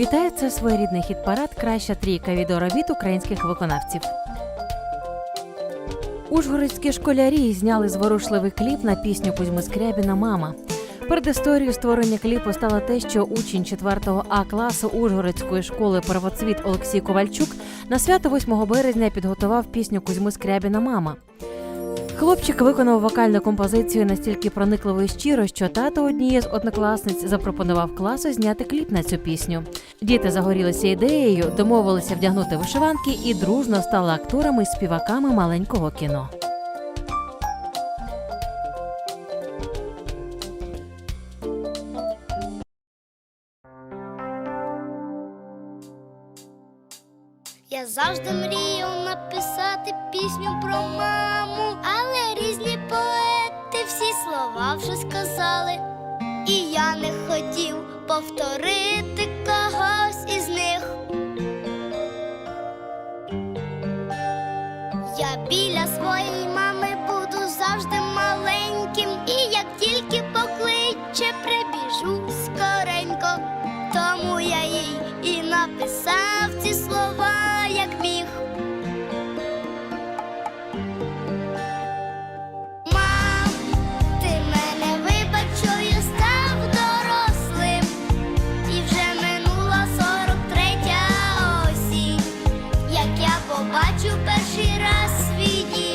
Вітаю, це своєрідний хіт-парад Краща трійка відеоробіт українських виконавців. Ужгородські школярі зняли зворушливий кліп на пісню Кузьми Скрябіна Мама. Перед історією створення кліпу стало те, що учень 4 А класу Ужгородської школи Первоцвіт Олексій Ковальчук на свято 8 березня підготував пісню Кузьми Скрябіна Мама. Хлопчик виконав вокальну композицію настільки проникливо і щиро, що тато однієї з однокласниць запропонував класу зняти кліп на цю пісню. Діти загорілися ідеєю, домовилися вдягнути вишиванки і дружно стали акторами і співаками маленького кіно. Я завжди мріяв написати пісню про маму, але різні поети всі слова вже сказали. І я не хотів повторити я побачу перший раз свій дім.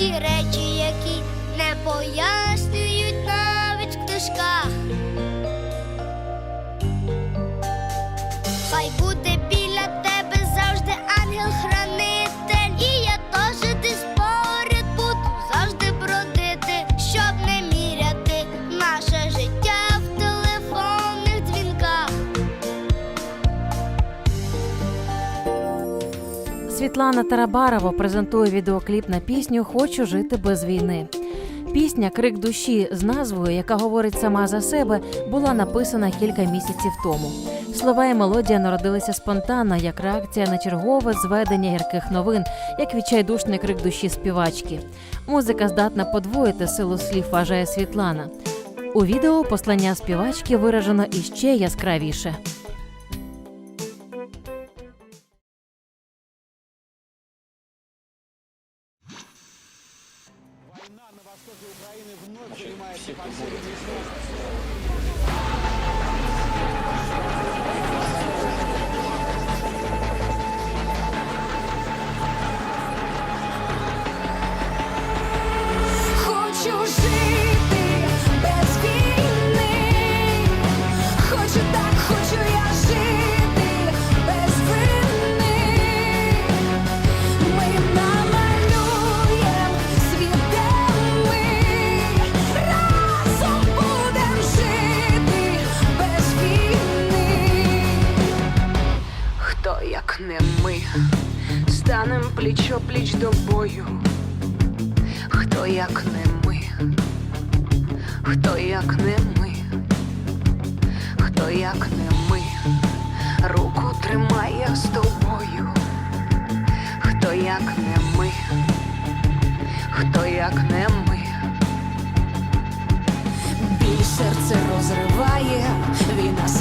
Ті речі, які не пояснюють Світлана Тарабарова презентує відеокліп на пісню Хочу жити без війни. Пісня Крик душі з назвою, яка говорить сама за себе, була написана кілька місяців тому. Слова і мелодія народилися спонтанно, як реакція на чергове зведення гірких новин, як відчайдушний крик душі співачки. Музика здатна подвоїти силу слів, вважає Світлана. У відео послання співачки виражено іще яскравіше. Як не ми, станем пліч пліч до бою. Хто як не ми, хто як не ми, хто як не ми, руку тримає з тобою. Хто як не ми, хто як не ми. Біль серце розриває, війна синів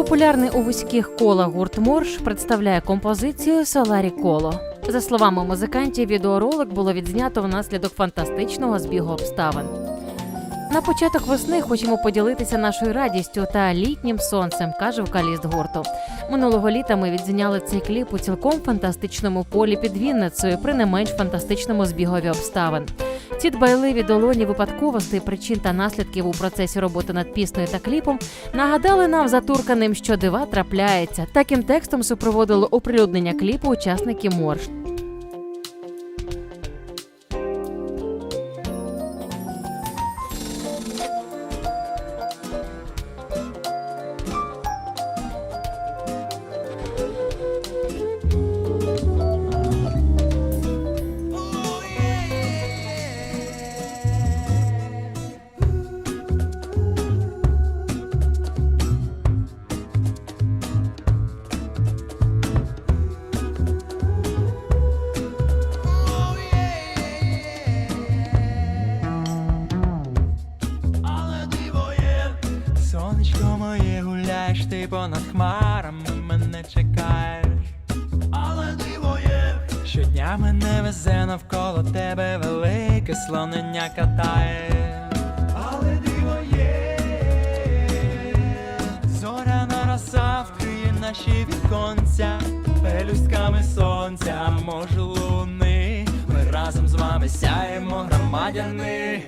Популярний у вузьких колах гурт Морш представляє композицію Соларі Коло. За словами музикантів, відеоролик було відзнято внаслідок фантастичного збігу обставин. На початок весни хочемо поділитися нашою радістю та літнім сонцем, каже вокаліст гурту. Минулого літа ми відзняли цей кліп у цілком фантастичному полі під Вінницею при не менш фантастичному збігові обставин. Ці дбайливі долоні випадковостей, причин та наслідків у процесі роботи над піснею та кліпом нагадали нам затурканим, що дива трапляється. Таким текстом супроводило оприлюднення кліпу учасники Морш. Моє гуляєш, ти понад хмарами мене чекаєш. Але диво є, щодня мене везе навколо тебе велике слонення катає. Але диво є, зоряна роса вкриє наші віконця, пелюстками сонця, може луни. Ми разом з вами сяємо громадяни.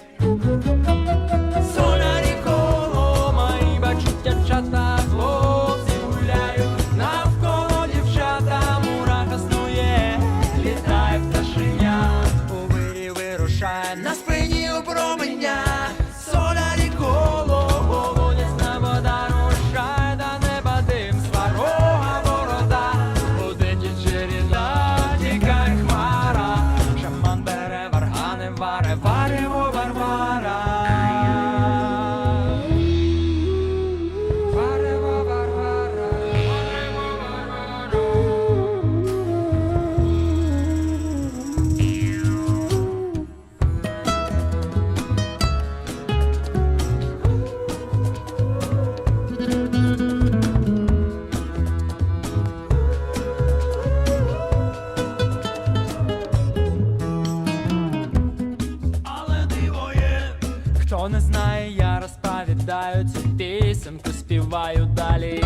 Знаю цю пісеньку, співаю далі.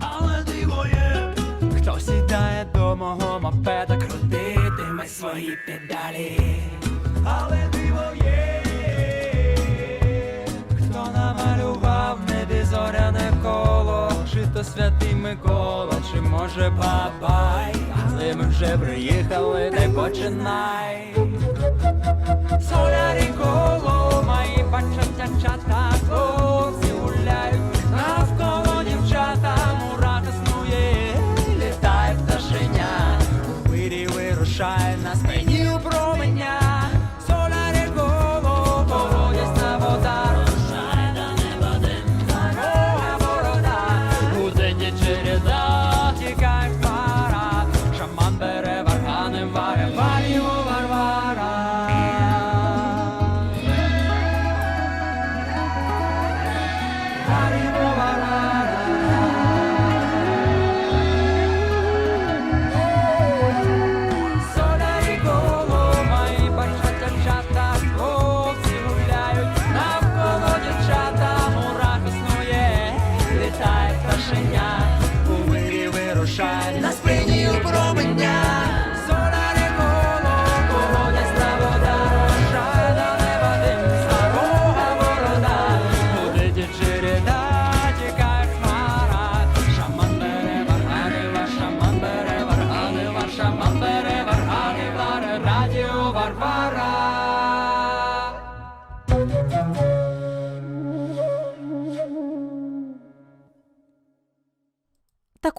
Але диво є, хто сідає до мого мопеда, крутитиме свої педалі. Але диво є, хто намалював в небі зоряне коло, чи то святий Микола, чи може бабай, але ми вже приїхали, й починай. Солярі коло, мої já tá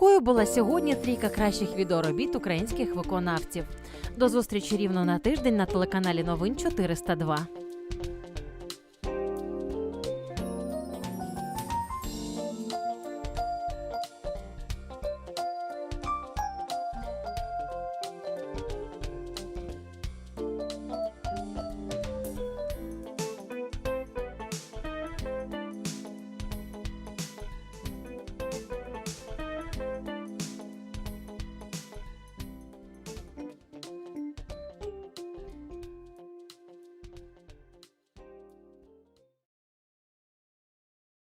Такою була сьогодні трійка кращих відеоробіт українських виконавців. До зустрічі рівно на тиждень на телеканалі Новин 402.